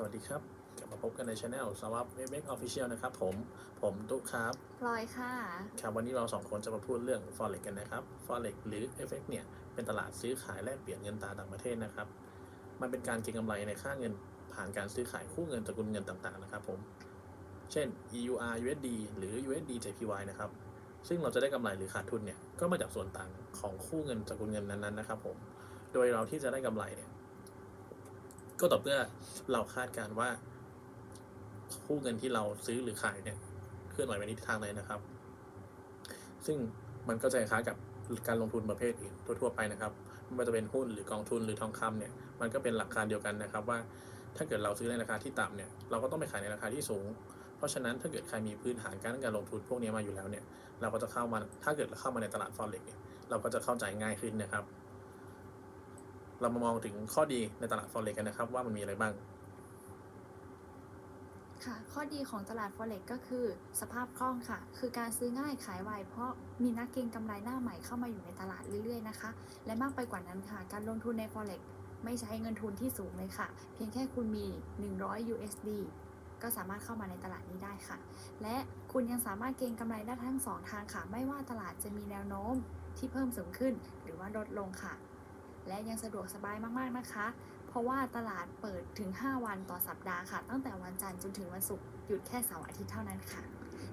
สวัสดีครับ กลับมาพบกันในช anel สวัสดิ์เว็บออฟฟิเชียลนะครับผม ผมตุ๊กครับพลอยค่ะ ครับวันนี้เราสองคนจะมาพูดเรื่อง forex กันนะครับ forex หรือ FX เนี่ย เป็นตลาดซื้อขายแลกเปลี่ยนเงินตราต่างประเทศนะครับ มันเป็นการเก็งกำไรในค่าเงินผ่านการซื้อขายคู่เงินตระกูลเงินต่างๆนะครับผม เช่น EUR USD หรือ USD JPY นะครับ ซึ่งเราจะได้กำไรหรือขาดทุนเนี่ย ก็มาจากส่วนต่างของคู่เงินตระกูลเงินนั้นๆนะครับผม โดยเราที่จะได้กำไรเนี่ย ก็ต่อเมื่อเราคาดการณ์ว่าคู่เงินที่เราซื้อหรือขายเนี่ยเคลื่อนไหวไปในทิศทางไหนนะครับ ซึ่งมันก็จะคล้ายกับการลงทุนประเภทอื่นทั่วๆไปนะครับไม่ว่าจะเป็นหุ้นหรือกองทุนหรือทองคำเนี่ยมันก็เป็นหลักการเดียวกันนะครับว่าถ้าเกิดเราซื้อในราคาที่ต่ำเนี่ยเราก็ต้องไปขายในราคาที่สูง เพราะฉะนั้นถ้าเกิดใครมีพื้นฐานการการลงทุนพวกนี้มาอยู่แล้วเนี่ยเราก็จะเข้ามาถ้าเกิดเราเข้ามาในตลาดฟอเร็กเนี่ยเราก็จะเข้าใจง่ายขึ้นนะครับ เรามามองถึงข้อดีในตลาดฟอเร็กกันนะครับ ว่ามันมีอะไรบ้าง ค่ะ ข้อดีของตลาด Forex ก็คือสภาพคล่องค่ะ คือการซื้อง่ายขายไวเพราะมีนักเก็งกำไรหน้าใหม่เข้ามาอยู่ในตลาดเรื่อยๆนะคะ และมากไปกว่านั้นค่ะ การลงทุนใน Forex ไม่ใช้เงินทุนที่สูงเลยค่ะ เพียงแค่คุณมี 100 USD ก็สามารถเข้ามาในตลาดนี้ได้ค่ะ และคุณยังสามารถเก็งกำไรได้ทั้งสองทางค่ะ ไม่ว่าตลาดจะมีแนวโน้มที่เพิ่มสูงขึ้น หรือว่าลดลงค่ะ และยังสะดวกสบายมากๆนะคะ เพราะว่าตลาดเปิดถึง 5 วันต่อสัปดาห์ค่ะ ตั้งแต่วันจันทร์จนถึงวันศุกร์หยุดแค่เสาร์อาทิตย์เท่านั้นค่ะ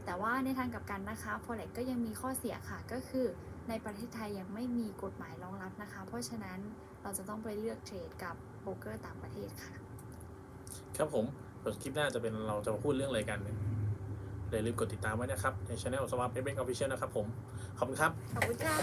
แต่ว่าในทางกลับกันนะคะ Forex ก็ยังมีข้อเสียค่ะก็คือในประเทศไทยยังไม่มีกฎหมายรองรับนะคะ เพราะฉะนั้นเราจะต้องไปเลือกเทรดกับโบรกเกอร์ต่างประเทศค่ะ ครับผมส่วนคลิปหน้าจะเป็นเราจะมาพูดเรื่องอะไรกันเนี่ยอย่าลืมกดติดตามไว้นะครับ ในช anel สวัสดิ์เว็บออฟฟิเชียลนะครับผม ขอบคุณครับ ขอบคุณค่ะ